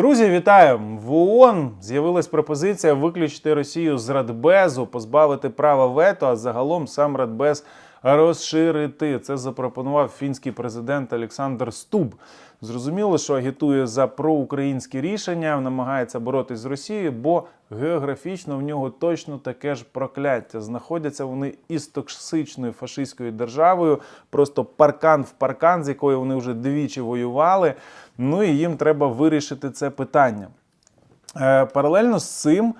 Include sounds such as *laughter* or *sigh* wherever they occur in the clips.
Друзі, вітаю! В ООН з'явилась пропозиція виключити Росію з Радбезу, позбавити права вето, а загалом сам Радбез розширити. Це запропонував фінський президент Олександр Стуб. Зрозуміло, що агітує за проукраїнські рішення, намагається боротись з Росією, бо географічно в нього точно таке ж прокляття. Знаходяться вони із токсичною фашистською державою, просто паркан в паркан, з якою вони вже двічі воювали. Ну і їм треба вирішити це питання. Е, Паралельно з цим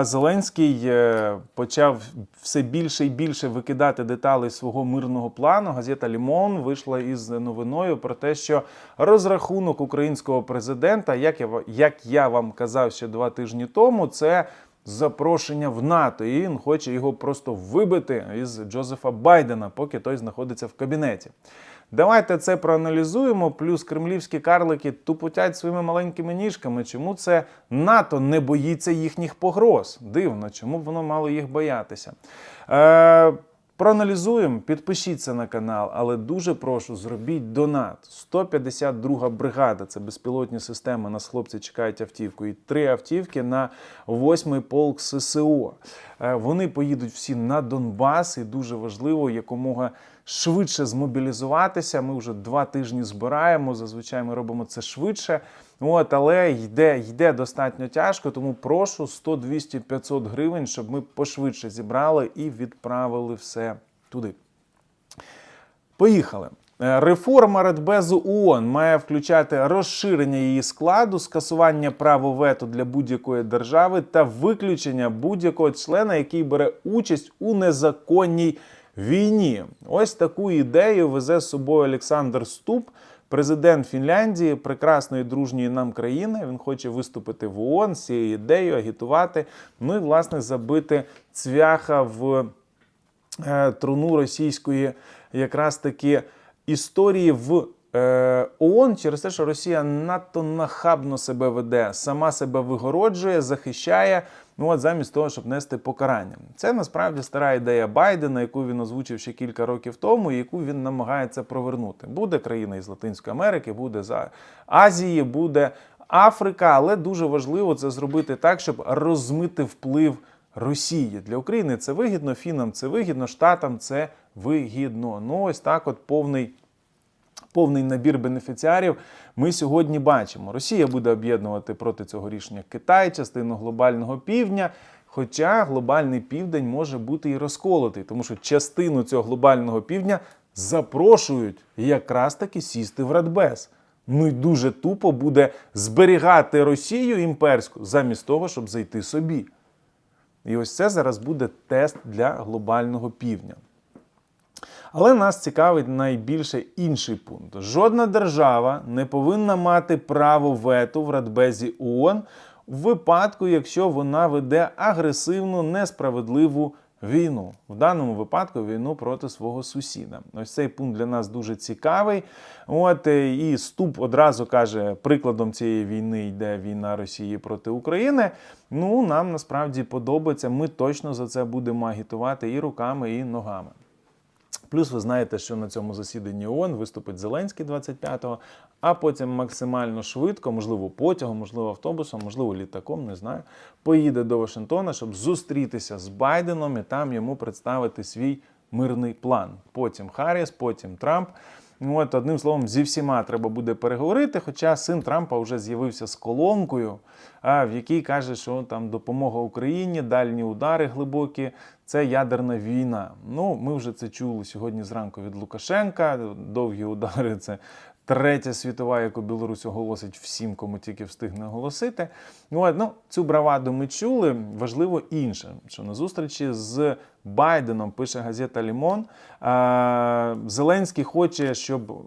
Зеленський е, почав все більше і більше викидати деталі свого мирного плану. Газета Лімон вийшла із новиною про те, що розрахунок українського президента, як я, як я вам казав ще два тижні тому, це запрошення в НАТО, і він хоче його просто вибити із Джозефа Байдена, поки той знаходиться в кабінеті. Давайте це проаналізуємо. Плюс кремлівські карлики тупотять своїми маленькими ніжками. Чому це НАТО не боїться їхніх погроз? Дивно, чому б воно мало їх боятися? Е, проаналізуємо, підпишіться на канал, але дуже прошу, зробіть донат. 152 бригада це безпілотні системи. Нас хлопці чекають автівку. І три автівки на 8-й полк ССО. Е, Вони поїдуть всі на Донбас, і дуже важливо якомога швидше змобілізуватися. Ми вже два тижні збираємо. Зазвичай ми робимо це швидше. От, але йде, йде достатньо тяжко, тому прошу 100, 200, 500 гривень, щоб ми пошвидше зібрали і відправили все туди. Поїхали. Е, Реформа Радбезу ООН має включати розширення її складу, скасування права вето для будь-якої держави та виключення будь-якого члена, який бере участь у незаконній війні. Ось таку ідею везе з собою Олександр Ступ, президент Фінляндії, прекрасної дружньої нам країни. Він хоче виступити в ООН з цією ідеєю, агітувати. Ну і власне забити цвяха в е, труну російської якраз таки історії в ООН через те, що Росія надто нахабно себе веде, сама себе вигороджує, захищає. Ну от замість того, щоб нести покарання. Це насправді стара ідея Байдена, яку він озвучив ще кілька років тому, і яку він намагається провернути. Буде країна із Латинської Америки, буде з Азії, буде Африка, але дуже важливо це зробити так, щоб розмити вплив Росії. Для України це вигідно, фінам це вигідно, штатам це вигідно. Ну ось так, от повний. Повний набір бенефіціарів ми сьогодні бачимо. Росія буде об'єднувати проти цього рішення Китай, частину глобального півдня. Хоча глобальний південь може бути і розколотий, тому що частину цього глобального півдня запрошують якраз таки сісти в Радбез. Ну і дуже тупо буде зберігати Росію імперську замість того, щоб зайти собі. І ось це зараз буде тест для глобального півдня. Але нас цікавить найбільше інший пункт. Жодна держава не повинна мати право вето в Радбезі ООН в випадку, якщо вона веде агресивну, несправедливу війну. В даному випадку війну проти свого сусіда. Ось цей пункт для нас дуже цікавий. От е, і Ступ одразу каже, прикладом цієї війни йде війна Росії проти України. Ну, нам насправді подобається. Ми точно за це будемо агітувати і руками, і ногами. Плюс ви знаєте, що на цьому засіданні ООН виступить Зеленський 25-го, а потім максимально швидко, можливо, потягом, можливо, автобусом, можливо, літаком, не знаю, поїде до Вашингтона, щоб зустрітися з Байденом і там йому представити свій мирний план. Потім Харріс, потім Трамп. Ну, От, одним словом, зі всіма треба буде переговорити. Хоча син Трампа вже з'явився з колонкою, в якій каже, що там допомога Україні, дальні удари глибокі це ядерна війна. Ну, ми вже це чули сьогодні зранку від Лукашенка. Довгі удари це третя світова, яку Білорусь оголосить всім, кому тільки встигне оголосити. Ну, ну, цю браваду ми чули. Важливо інше, що на зустрічі з Байденом пише газета Лімон. Зеленський хоче, щоб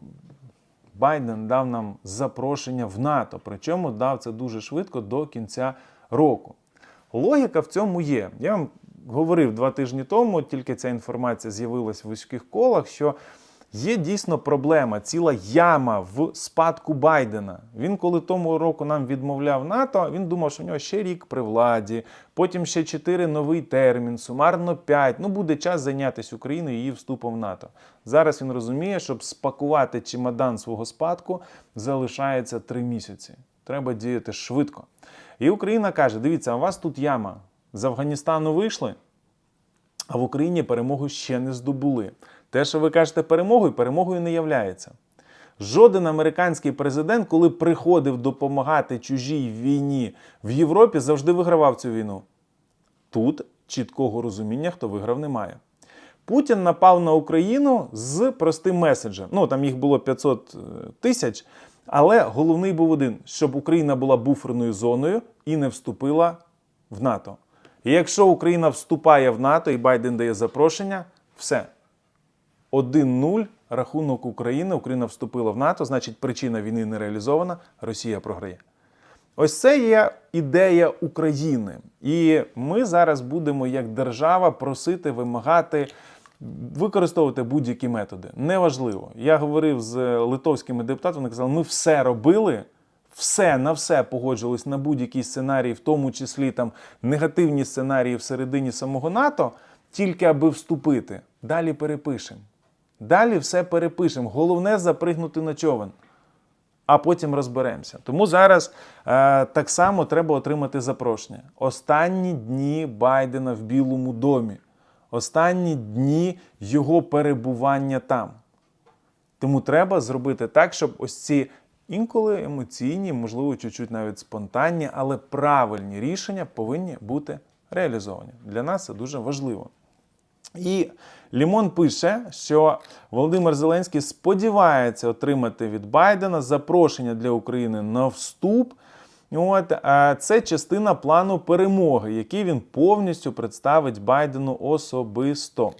Байден дав нам запрошення в НАТО, причому дав це дуже швидко до кінця року. Логіка в цьому є. Я вам говорив два тижні тому, тільки ця інформація з'явилась в вузьких колах, що є дійсно проблема, ціла яма в спадку Байдена. Він, коли тому року нам відмовляв НАТО, він думав, що в нього ще рік при владі, потім ще чотири новий термін, сумарно п'ять. Ну, буде час зайнятися Україною і її вступом в НАТО. Зараз він розуміє, щоб спакувати чемодан свого спадку, залишається три місяці. треба діяти швидко. І Україна каже: дивіться, у вас тут яма. З Афганістану вийшли, а в Україні перемогу ще не здобули. Те, що ви кажете перемогою, перемогою не являється. Жоден американський президент, коли приходив допомагати чужій війні в Європі, завжди вигравав цю війну. Тут чіткого розуміння, хто виграв, немає. Путін напав на Україну з простим меседжем. Ну там їх було 500 тисяч, але головний був один: щоб Україна була буферною зоною і не вступила в НАТО. І якщо Україна вступає в НАТО і Байден дає запрошення, все. 1-0 рахунок України. Україна вступила в НАТО, значить, причина війни не реалізована, Росія програє. Ось це є ідея України. І ми зараз будемо як держава просити, вимагати, використовувати будь-які методи. Неважливо. Я говорив з литовськими депутатами, вони казали, ми все робили. Все на все погоджувались на будь-які сценарії, в тому числі там негативні сценарії всередині самого НАТО, тільки аби вступити. Далі перепишемо. Далі все перепишемо. Головне запригнути на човен, а потім розберемося. Тому зараз е, так само треба отримати запрошення. Останні дні Байдена в Білому домі, останні дні його перебування там. Тому треба зробити так, щоб ось ці інколи емоційні, можливо, чуть-чуть навіть спонтанні, але правильні рішення повинні бути реалізовані. Для нас це дуже важливо. І Лімон пише, що Володимир Зеленський сподівається отримати від Байдена запрошення для України на вступ. От це частина плану перемоги, який він повністю представить Байдену особисто.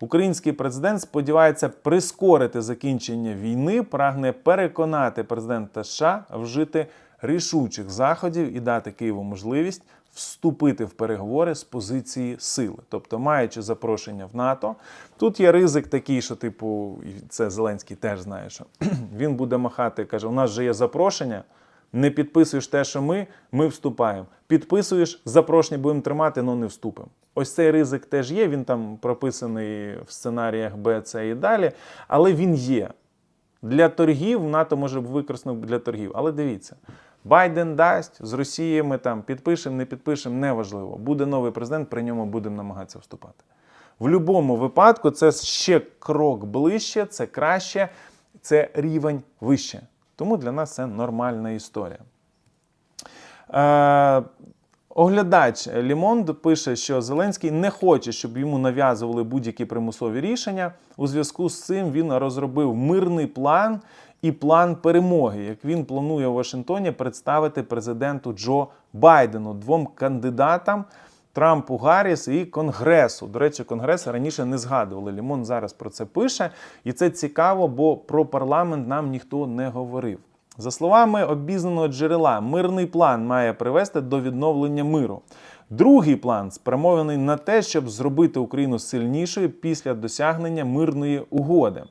Український президент сподівається прискорити закінчення війни, прагне переконати президента США вжити рішучих заходів і дати Києву можливість вступити в переговори з позиції сили, тобто маючи запрошення в НАТО. Тут є ризик такий, що, типу, це Зеленський теж знає, що *clears throat* він буде махати, каже: у нас же є запрошення. Не підписуєш те, що ми, ми вступаємо. Підписуєш запрошення, будемо тримати, але не вступимо. Ось цей ризик теж є. Він там прописаний в сценаріях Б, С і далі, але він є. Для торгів НАТО може використано для торгів. Але дивіться, Байден дасть з Росією ми там підпишемо, не підпишемо, неважливо. Буде новий президент, при ньому будемо намагатися вступати. В будь-якому випадку це ще крок ближче, це краще, це рівень вище. Тому для нас це нормальна історія. Е, Оглядач Лімонд пише, що Зеленський не хоче, щоб йому нав'язували будь-які примусові рішення. У зв'язку з цим він розробив мирний план і план перемоги, як він планує у Вашингтоні представити президенту Джо Байдену двом кандидатам. Трампу Гарріс і Конгресу. До речі, Конгрес раніше не згадували. Лімон зараз про це пише, і це цікаво, бо про парламент нам ніхто не говорив. За словами обізнаного джерела, мирний план має привести до відновлення миру. Другий план спрямований на те, щоб зробити Україну сильнішою після досягнення мирної угоди.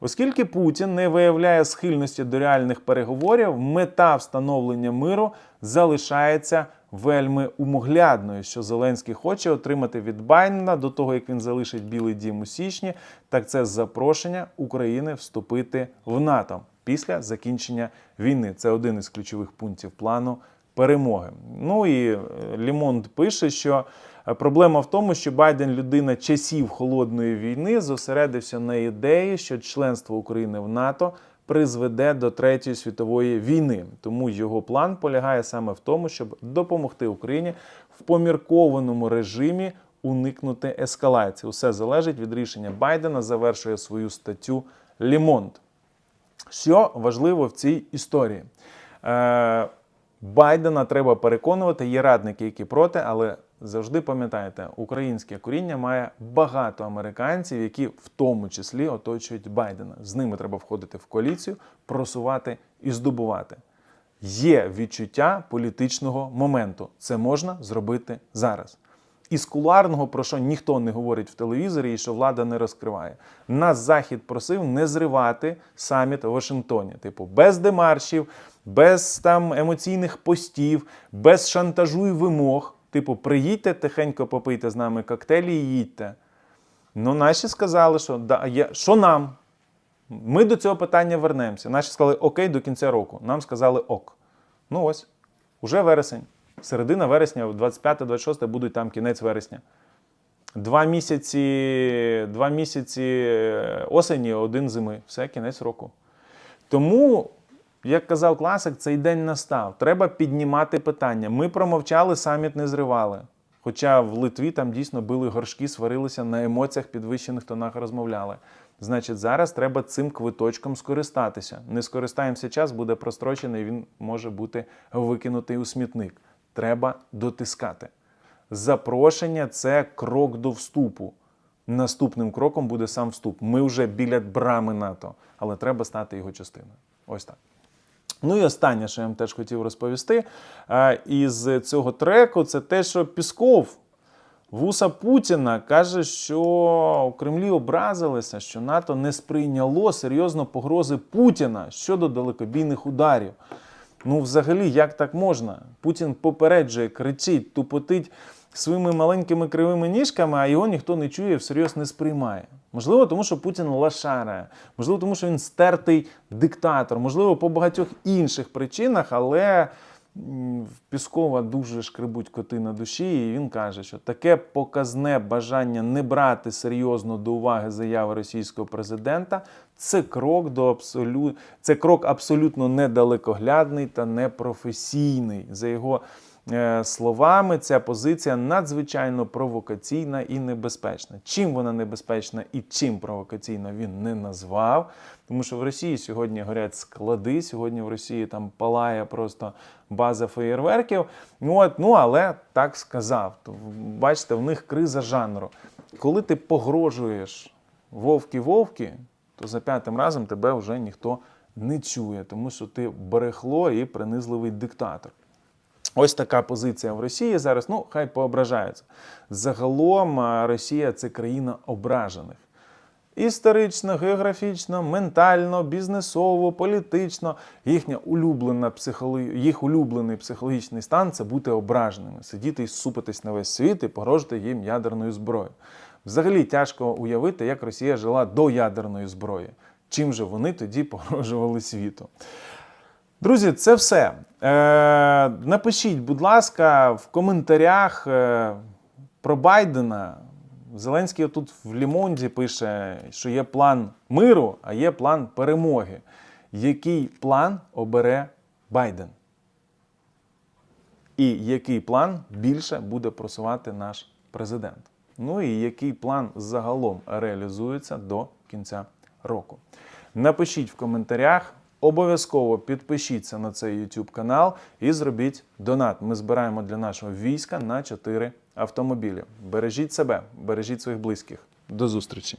Оскільки Путін не виявляє схильності до реальних переговорів, мета встановлення миру залишається вельми умоглядною, що Зеленський хоче отримати від Байдена до того, як він залишить Білий Дім у січні, так це запрошення України вступити в НАТО після закінчення війни. Це один із ключових пунктів плану перемоги. Ну і е, Лімонд пише, що е, проблема в тому, що Байден, людина часів холодної війни, зосередився на ідеї, що членство України в НАТО. Призведе до третьої світової війни, тому його план полягає саме в тому, щоб допомогти Україні в поміркованому режимі уникнути ескалації. Усе залежить від рішення Байдена. Завершує свою статтю Лімонд. Що важливо в цій історії? Байдена треба переконувати, є радники, які проти, але завжди пам'ятайте, українське коріння має багато американців, які в тому числі оточують Байдена. З ними треба входити в коаліцію, просувати і здобувати. Є відчуття політичного моменту. Це можна зробити зараз. Із куларного, про що ніхто не говорить в телевізорі, і що влада не розкриває. Нас Захід просив не зривати саміт у Вашингтоні. Типу, без демаршів, без там емоційних постів, без шантажу і вимог. Типу, приїдьте тихенько попийте з нами коктейлі і їдьте. Ну, наші сказали, що да, є, що нам? Ми до цього питання вернемося. Наші сказали окей до кінця року. Нам сказали ок. Ну ось, уже вересень. Середина вересня, 25-26 будуть там кінець вересня. Два місяці, два місяці е, осені, один зими. Все, кінець року. Тому, як казав класик, цей день настав. Треба піднімати питання. Ми промовчали, саміт не зривали. Хоча в Литві там дійсно били горшки, сварилися на емоціях, підвищених тонах розмовляли. Значить, зараз треба цим квиточком скористатися. Не скористаємося час, буде прострочений, він може бути викинутий у смітник. Треба дотискати. Запрошення це крок до вступу. Наступним кроком буде сам вступ. Ми вже біля брами НАТО, але треба стати його частиною. Ось так. Ну і останнє, що я вам теж хотів розповісти е, із цього треку, це те, що Пісков, вуса Путіна, каже, що у Кремлі образилися, що НАТО не сприйняло серйозно погрози Путіна щодо далекобійних ударів. Ну, взагалі, як так можна? Путін попереджує, кричить, тупотить своїми маленькими кривими ніжками, а його ніхто не чує, всерйоз не сприймає. Можливо, тому що Путін лашара, можливо, тому що він стертий диктатор, можливо, по багатьох інших причинах, але в Піскова дуже шкребуть коти на душі, і він каже, що таке показне бажання не брати серйозно до уваги заяви російського президента це крок до абсолю... це крок абсолютно недалекоглядний та непрофесійний. За його словами, ця позиція надзвичайно провокаційна і небезпечна. Чим вона небезпечна і чим провокаційна він не назвав. Тому що в Росії сьогодні горять склади, сьогодні в Росії там палає просто база феєрверків. От, ну але так сказав. Бачите, в них криза жанру. Коли ти погрожуєш вовки-вовки, то за п'ятим разом тебе вже ніхто не чує, тому що ти берехло і принизливий диктатор. Ось така позиція в Росії зараз. Ну, хай поображаються. Загалом Росія це країна ображених. Історично, географічно, ментально, бізнесово, політично. Їхня улюблена психоло... їх улюблений психологічний стан це бути ображеними, сидіти і супитись на весь світ і погрожувати їм ядерною зброєю. Взагалі тяжко уявити, як Росія жила до ядерної зброї. Чим же вони тоді погрожували світу? Друзі, це все. Е, напишіть, будь ласка, в коментарях е, про Байдена. Зеленський тут в Лімонді пише, що є план миру, а є план перемоги. Який план обере Байден? І який план більше буде просувати наш президент? Ну і який план загалом реалізується до кінця року? Напишіть в коментарях. Обов'язково підпишіться на цей YouTube канал і зробіть донат. Ми збираємо для нашого війська на 4 автомобілі. Бережіть себе, бережіть своїх близьких. До зустрічі!